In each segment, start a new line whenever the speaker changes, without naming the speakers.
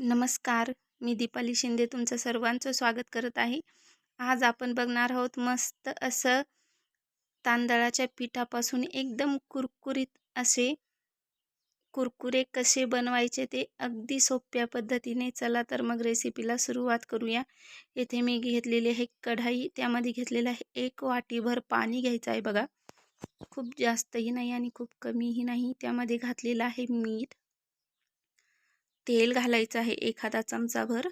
नमस्कार मी दीपाली शिंदे तुमचं सर्वांचं स्वागत करत आहे. आज आपण बघणार आहोत मस्त असं तांदळाच्या पिठापासून एकदम कुरकुरीत असे कुरकुरे कसे बनवायचे ते अगदी सोप्या पद्धतीने चला तर मग रेसिपीला सुरुवात करूया. येथे मी घेतलेली आहे कढाई त्यामध्ये घेतलेलं आहे एक वाटीभर पाणी घ्यायचं आहे बघा. खूप जास्तही नाही आणि खूप कमीही नाही. त्यामध्ये घातलेलं आहे मीठ तेल घालायचं आहे एखादा चमचाभर.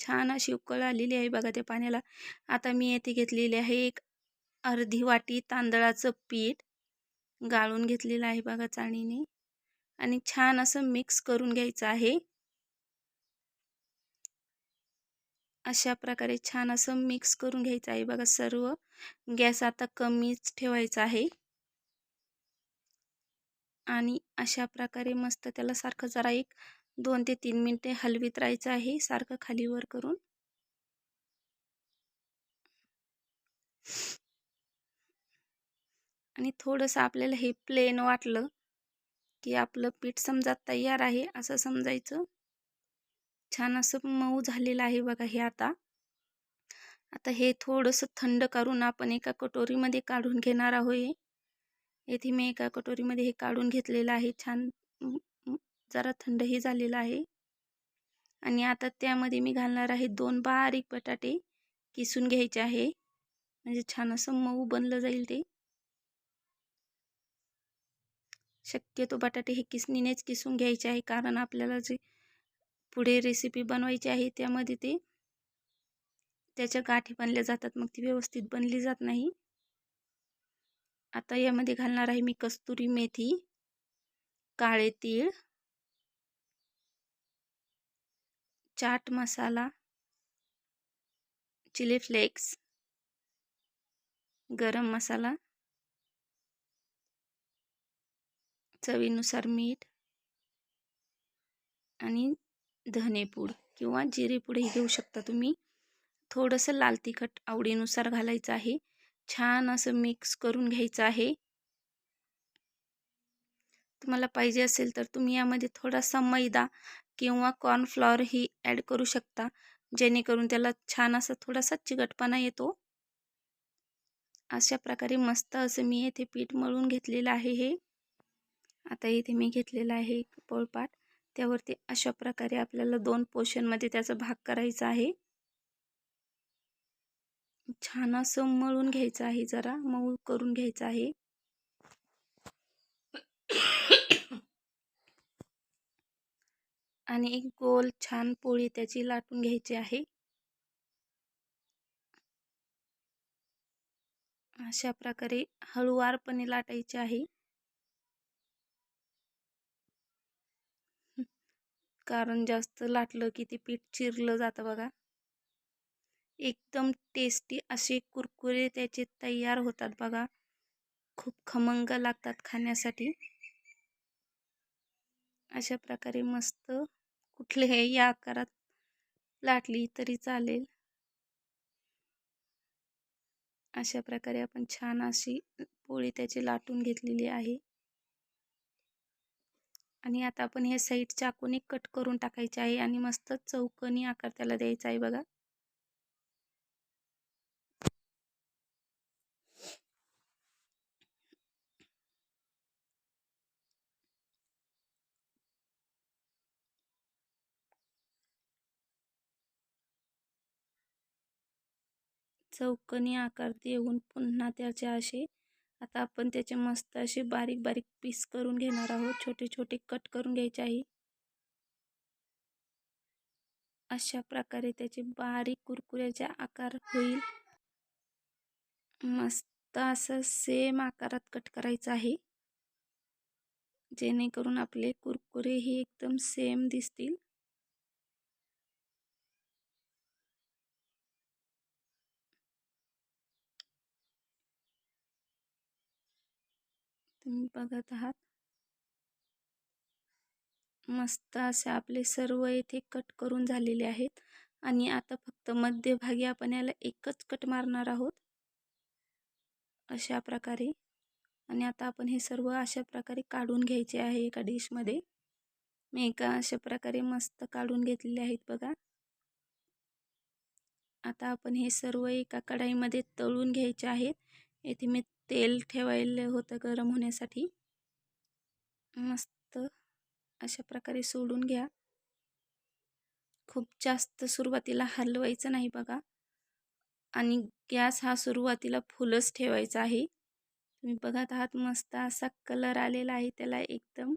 छान अशी उकळ आलेली आहे बघा त्या पाण्याला. आता मी येथे घेतलेली आहे एक अर्धी वाटी तांदळाचं पीठ. गाळून घेतलेलं आहे बघा चाळणीने. आणि छान असं मिक्स करून घ्यायचं आहे. अशा प्रकारे छान असं मिक्स करून घ्यायचं आहे बघा सर्व. गॅस आता कमीच ठेवायचा आहे. आणि अशा प्रकारे मस्त त्याला सारखं जरा एक दोन ते तीन मिनटे हलवीत राहायचं आहे. सारखं खालीवर करून. आणि थोडंसं आपल्याला हे प्लेन वाटलं की आपलं पीठ समजा तयार आहे. असं समजायचं. छान असं मऊ झालेलं आहे बघा हे आता. आता हे थोडंसं थंड करून आपण एका कटोरीमध्ये काढून घेणार आहोत येथे मी एका कटोरीमध्ये हे काढून घेतलेलं आहे. छान जरा थंडही झालेलं आहे. आणि आता त्यामध्ये मी घालणार आहे दोन बारीक बटाटे किसून घ्यायचे आहे. म्हणजे छान असं मऊ बनलं जाईल ते. शक्यतो बटाटे हे किसणीनेच किसून घ्यायचे आहे. कारण आपल्याला जे पुढे रेसिपी बनवायची आहे त्यामध्ये ते त्याच्या गाठी बनल्या जातात. मग ती व्यवस्थित बनली जात नाही. आता यामध्ये घालणार आहे मी कस्तुरी मेथी काळे तीळ चाट मसाला चिली फ्लेक्स गरम मसाला चवीनुसार मीठ आणि धनेपूड किंवा जिरेपूडही घेऊ शकता तुम्ही. थोडंसं लाल तिखट आवडीनुसार घालायचं आहे. छान असं मिक्स करून घ्यायचं आहे. तुम्हाला पाहिजे असेल तर तुम्ही यामध्ये थोडासा मैदा किंवा कॉर्नफ्लॉवरही ॲड करू शकता. जेणेकरून त्याला छान असा थोडासा चिकटपणा येतो. अशा प्रकारे मस्त असं मी येथे पीठ मळून घेतलेलं आहे हे. आता इथे मी घेतलेलं आहे पोळपाट. त्यावरती अशा प्रकारे आपल्याला दोन पोर्शनमध्ये त्याचा भाग करायचा आहे. छान असं मळून घ्यायचं आहे जरा मऊ करून घ्यायचं आहे. आणि एक गोल छान पोळी त्याची लाटून घ्यायची आहे. अशा प्रकारे हळूवारपणे लाटायची आहे. कारण जास्त लाटलं की ते पीठ चिरलं जातं बघा. एकदम टेस्टी असे कुरकुरे त्याचे तयार होतात बघा. खूप खमंग लागतात खाण्यासाठी. अशा प्रकारे मस्त कुठल्याही या आकारात लाटली तरी चालेल. अशा प्रकारे आपण छान अशी पोळी त्याची लाटून घेतलेली आहे. आणि आता आपण हे साईड चाकूने कट करून टाकायचे आहे आणि मस्त चौकनी आकार त्याला द्यायचा आहे बघा. चौकनी आकार देऊन पुन्हा त्याचे असे आता आपण त्याचे मस्त असे बारीक बारीक पीस करून घेणार आहोत. छोटे छोटे कट करून घ्यायचे आहे. अशा प्रकारे त्याचे बारीक कुरकुऱ्याचे आकार होईल. मस्त असं सेम आकारात कट करायचं आहे. जेणेकरून आपले कुरकुरे ही एकदम सेम दिसतील. तुम्ही बघत आहात. मस्त असे आपले सर्व येथे कट करून झालेले आहेत. आणि आता फक्त मध्यभागी आपण याला एकच कट मारणार आहोत. अशा प्रकारे. आणि आता आपण हे सर्व अशा प्रकारे काढून घ्यायचे आहे एका डिशमध्ये मी एका अशा प्रकारे मस्त काढून घेतलेले आहेत बघा. आता आपण हे सर्व एका कढाईमध्ये तळून घ्यायचे आहेत. येथे मी तेल ठेवायला होतं गरम होण्यासाठी. मस्त अशा प्रकारे सोडून घ्या. खूप जास्त सुरुवातीला हलवायचं नाही बघा. आणि गॅस हा सुरुवातीला फुलच ठेवायचा आहे. तुम्ही बघत आहात मस्त असा कलर आलेला आहे त्याला एकदम.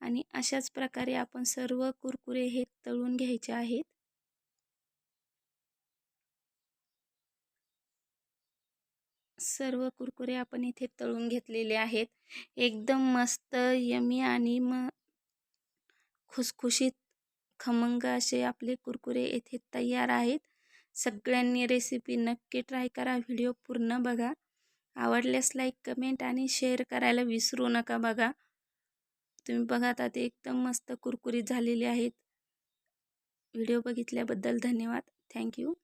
आणि अशाच प्रकारे आपण सर्व कुरकुरे हे तळून घ्यायचे आहेत. सर्व कुरकुरे आपण इथे तळून घेतलेले आहेत. एकदम मस्त यमी आणि म खुसखुशीत खमंग असे आपले कुरकुरे येथे तयार आहेत. सगळ्यांनी रेसिपी नक्की ट्राय करा व्हिडिओ पूर्ण बघा. आवडल्यास लाईक कमेंट आणि शेअर करायला विसरू नका बघा. तुम्ही बघा आता ते एकदम मस्त कुरकुरीत झालेले आहेत. व्हिडिओ बघितल्याबद्दल धन्यवाद. थँक्यू